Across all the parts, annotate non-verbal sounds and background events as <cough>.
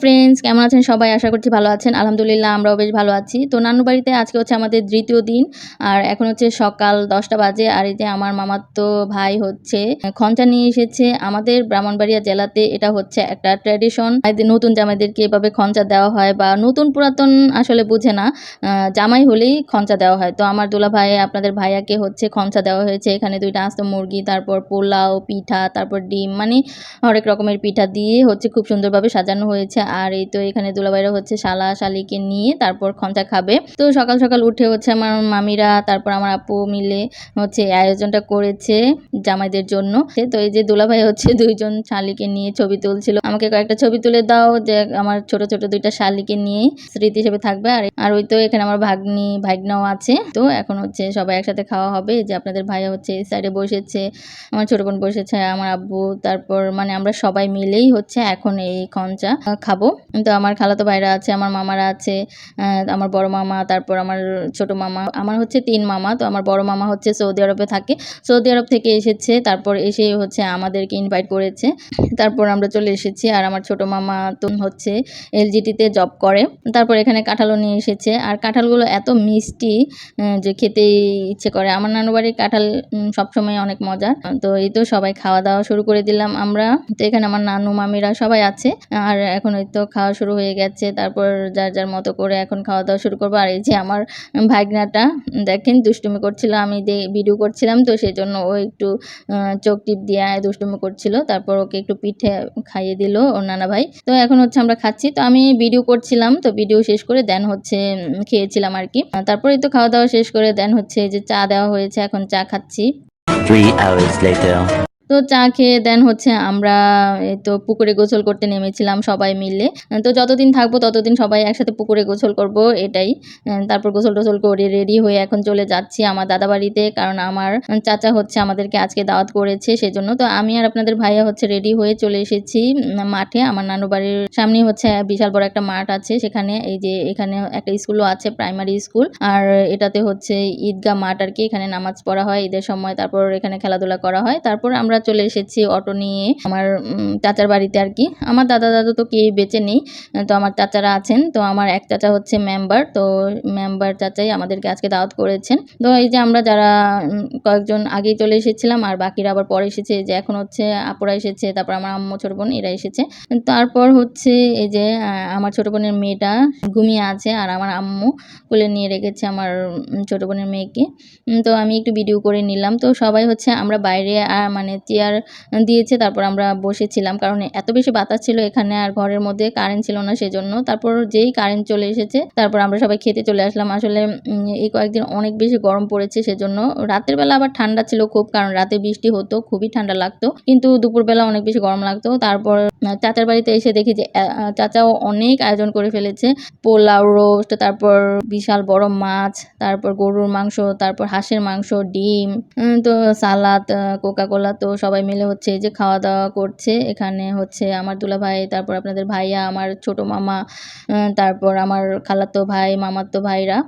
Friends কেমন আছেন? সবাই আশা করছি ভালো আছেন। আলহামদুলিল্লাহ, আমরাও বেশ ভালো আছি। তো নানু বাড়িতে আজকে হচ্ছে আমাদের দ্বিতীয় দিন। আর এখন হচ্ছে সকাল দশটা বাজে। আর এই যে আমার মামাতো ভাই হচ্ছে খঞ্চা নিয়ে এসেছে। আমাদের ব্রাহ্মণবাড়িয়া জেলাতে এটা হচ্ছে একটা ট্র্যাডিশন নতুন জামাইদেরকে এভাবে খঞ্চা দেওয়া হয় বা নতুন পুরাতন আসলে বুঝে না। জামাই হলেই খঞ্চা দেওয়া হয়। তো আমার দুলা ভাই আপনাদের ভাইয়াকে হচ্ছে খঞ্চা দেওয়া হয়েছে। এখানে দুইটা আস্ত মুরগি, তারপর পোলাও, পিঠা, তারপর ডিম মানে হরেক রকমের পিঠা দিয়ে হচ্ছে খুব সুন্দরভাবে সাজানো হয়েছে। আর এই তো এখানে দুলাভাইরা হচ্ছে শালা শালিকে নিয়ে তারপর খঞ্চা খাবে। তো সকাল সকাল উঠে হচ্ছে আমার মামিরা তারপর আমার আপু মিলে হচ্ছে আয়োজনটা করেছে জামাইদের জন্য। তো এই যে দুলাভাই হচ্ছে <laughs> দুইজন শালিকে নিয়ে ছবি তুলছিল। আমাকে কয়েকটা ছবি তুলে দাও যে আমার ছোট ছোট দুইটা শালিকে নিয়ে স্মৃতি হিসেবে থাকবে। আর আর ওই তো এখানে আমার ভাগ্নি ভাগ্নাও আছে। তো এখন হচ্ছে সবাই একসাথে খাওয়া হবে। যে আপনাদের ভাইয়া হচ্ছে এই সাইডে বসেছে আমার ছোট বোন বসেছে আমার আব্বু তারপর মানে আমরা সবাই মিলেই হচ্ছে এখন এই খঞ্চা আহ, খাব। তো আমার খালাতো ভাইরা আছে, আমার মামারা আছে আমার বড় মামা, তারপর আমার ছোট মামা। আমার হচ্ছে তিন মামা, তো আমার বড় মামা হচ্ছে সৌদি আরবে থাকে। সৌদি আরব থেকে এসেছে, তারপর এসে হচ্ছে আমাদেরকে ইনভাইট করেছে। তারপর আমরা চলে এসেছি, আর আমার ছোট মামা তো হচ্ছে এলজিটিতে জব করে। তারপর এখানে কাঁঠালও নিয়ে এসেছে, আর কাঁঠালগুলো এত মিষ্টি যে খেতেই ইচ্ছে করে। আমার নানু বাড়ির কাঁঠাল সবসময় অনেক মজার। তো এই তো সবাই খাওয়া দাওয়া শুরু করে দিলাম আমরা। তো এখানে আমার নানু, মামিরা সবাই আছে, আর এখন ওই তো খাওয়া শুরু হয়ে গেছে। তারপর যার যার মতো করে এখন খাওয়া দাওয়া শুরু করব। আর এই যে আমার ভাগনাটা দেখেন দুষ্টুমি করছিল আমি ভিডিও করছিলাম তো সেই জন্য ও একটু চোখ টিপ দিয়ে দুষ্টুমি করছিল। তারপর ওকে একটু পিঠে খাইয়ে দিল ওর নানা ভাই। তো এখন হচ্ছে আমরা খাচ্ছি। তো আমি ভিডিও করছিলাম তো ভিডিও শেষ করে দেন হচ্ছে খেয়েছিলাম আর কি। আহ, তারপরে তো খাওয়া দাওয়া শেষ করে দেন হচ্ছে যে চা দেওয়া হয়েছে এখন চা খাচ্ছি. তো চা খেয়ে দেন হচ্ছে আমরা এই তো পুকুরে গোসল করতে নেমেছিলাম সবাই মিলে। তো যতদিন থাকব ততদিন সবাই একসাথে পুকুরে গোসল করব, এটাই। তারপর গোসল টোসল করে রেডি হয়ে এখন চলে যাচ্ছি আমার দাদা বাড়িতে কারণ আমার চাচা হচ্ছে আমাদেরকে আজকে দাওয়াত করেছে সেজন্য। তো আমি আর আপনাদের ভাইয়া হচ্ছে রেডি হয়ে চলে এসেছি মাঠে। আমার নানু বাড়ির সামনে হচ্ছে বিশাল বড় একটা মাঠ আছে সেখানে। এই যে এখানে একটা স্কুলও আছে প্রাইমারি স্কুল আর এটাতে হচ্ছে ঈদগাহ মাঠ আর কি, এখানে নামাজ পড়া হয় ঈদের সময়, তারপর এখানে খেলাধুলা করা হয়। তারপর আমরা চলে এসেছি অটো নিয়ে আমার চাচার বাড়িতে আর কি। আমার দাদা, দাদু তো কেউ বেঁচে নেই, তো আমার চাচারা আছেন, তো আমার এক চাচা হচ্ছে মেম্বার তো মেম্বার চাচাই আমাদেরকে আজকে দাওয়াত করেছেন। তো এই যে আমরা যারা কয়েকজন আগেই চলে এসেছিলাম, আর বাকিরা আবার পরে এসেছে যে এখন হচ্ছে আপুরা এসেছে, তারপর আমার আম্মু ছোট বোন, এরা এসেছে। তারপর হচ্ছে এই যে আমার ছোট বোনের মেয়েটা ঘুমিয়ে আছে, আর আমার আম্মু কোলে নিয়ে রেখেছে আমার ছোট বোনের মেয়েকে। তো আমি একটু ভিডিও করে নিলাম। তো সবাই হচ্ছে আমরা বাইরে মানে চেয়ার দিয়েছে, তারপর আমরা বসেছিলাম। কারণ এত বেশি বাতাস ছিল এখানে আর ঘরের মধ্যে কারেন্ট ছিল না সেজন্য। তারপর যেই কারেন্ট চলে এসেছে, তারপর আমরা সবাই খেতে চলে আসলাম। আসলে এই কয়েকদিন অনেক বেশি গরম পড়েছে সেজন্য। রাতের বেলা আবার ঠান্ডা ছিল খুব, কারণ রাতে বৃষ্টি হতো, খুবই ঠান্ডা লাগতো। কিন্তু দুপুরবেলা অনেক বেশি গরম লাগতো। তারপর চাচার বাড়িতে এসে দেখি যে চাচাও অনেক আয়োজন করে ফেলেছে। পোলাও রোস্ট তারপর বিশাল বড় মাছ, তারপর গরুর মাংস, তারপর হাঁসের মাংস, ডিম তো সালাদ কোকা কোলা তো সবাই মিলে হচ্ছে যে খাওয়া দাওয়া করছে। এখানে হচ্ছে আমার দুলা ভাই তারপর আপনাদের ভাইয়া, আমার ছোট মামা তারপর আমার খালাতো ভাই, মামাতো ভাইরা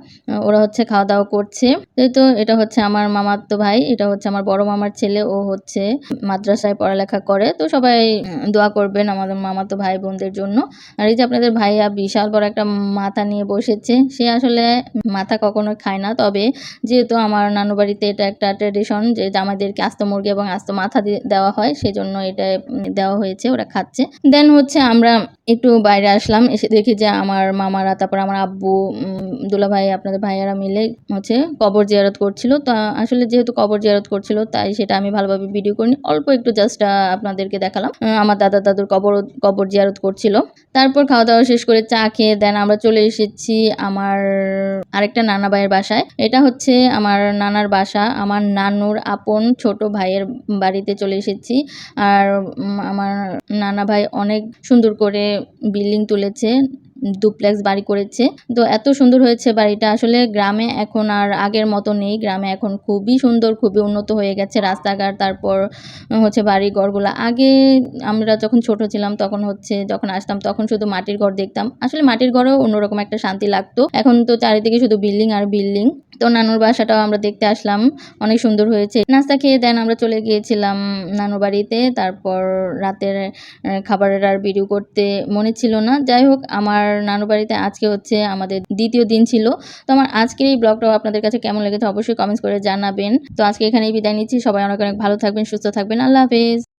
ওরা হচ্ছে খাওয়া দাওয়া করছে তো এটা হচ্ছে আমার মামাতো ভাই, এটা হচ্ছে আমার বড় মামার ছেলে, ও হচ্ছে মাদ্রাসায় পড়ালেখা করে। তো সবাই দোয়া করবেন আমাদের মামাতো ভাই বোনদের জন্য। আর এই যে আপনাদের ভাইয়া বিশাল বড় একটা মাথা নিয়ে বসেছে, সে আসলে মাথা কখনো খায় না। তবে যেহেতু আমার নানু বাড়িতে এটা একটা ট্রেডিশন যে জামাইদেরকে আস্ত মুরগি এবং আস্ত মাথা দিয়ে দেওয়া হয় সেজন্য এটা দেওয়া হয়েছে ওরা খাচ্ছে। দেন হচ্ছে আমরা একটু বাইরে আসলাম এসে দেখি যে আমার মামারা তারপর আমার আব্বু উম, দুলাভাই আপনাদের ভাইয়ারা মিলে হচ্ছে কবর জিয়ারত করছিল। তো আসলে যেহেতু কবর জিয়ারত করছিল তাই সেটা আমি ভালোভাবে ভিডিও করিনি। অল্প একটু জাস্ট আপনাদেরকে দেখালাম। আমার দাদা দাদুর কবর কবর জিয়ারত করছিল। তারপর খাওয়া দাওয়া শেষ করে চা খেয়ে দেন আমরা চলে এসেছি আমার আরেকটা নানা ভাইয়ের বাসায়। এটা হচ্ছে আমার নানার বাসা আমার নানুর আপন ছোট ভাইয়ের বাড়িতে। চলে এসেছি। আর আমার নানা ভাই অনেক সুন্দর করে বিল্ডিং তুলেছে ডুপ্লেক্স বাড়ি করেছে। তো এত সুন্দর হয়েছে বাড়িটা। আসলে গ্রামে এখন আর আগের মতো নেই। গ্রামে এখন খুবই সুন্দর, খুবই উন্নত হয়ে গেছে রাস্তাঘাট, তারপর হচ্ছে বাড়ি ঘরগুলো। আগে আমরা যখন ছোট ছিলাম তখন হচ্ছে যখন আসতাম তখন শুধু মাটির ঘর দেখতাম। আসলে মাটির ঘরেও অন্যরকম একটা শান্তি লাগতো। এখন তো চারিদিকে শুধু বিল্ডিং আর বিল্ডিং। তো নানুর বাসাটাও আমরা দেখতে আসলাম। অনেক সুন্দর হয়েছে। নাস্তা খেয়ে দেন আমরা চলে গিয়েছিলাম নানুর বাড়িতে। তারপর রাতের খাবারের আর ভিডিও করতে মনে ছিল না। যাই হোক, আমার নানু বাড়িতে আজকে হচ্ছে আমাদের দ্বিতীয় দিন ছিল। তো আমার আজকের এই ব্লগটাও আপনাদের কাছে কেমন লেগেছে অবশ্যই কমেন্টস করে জানাবেন। তো আজকে এখানেই বিদায় নিচ্ছি। সবাই অনেক অনেক ভালো থাকবেন, সুস্থ থাকবেন। আল্লাহ হাফেজ।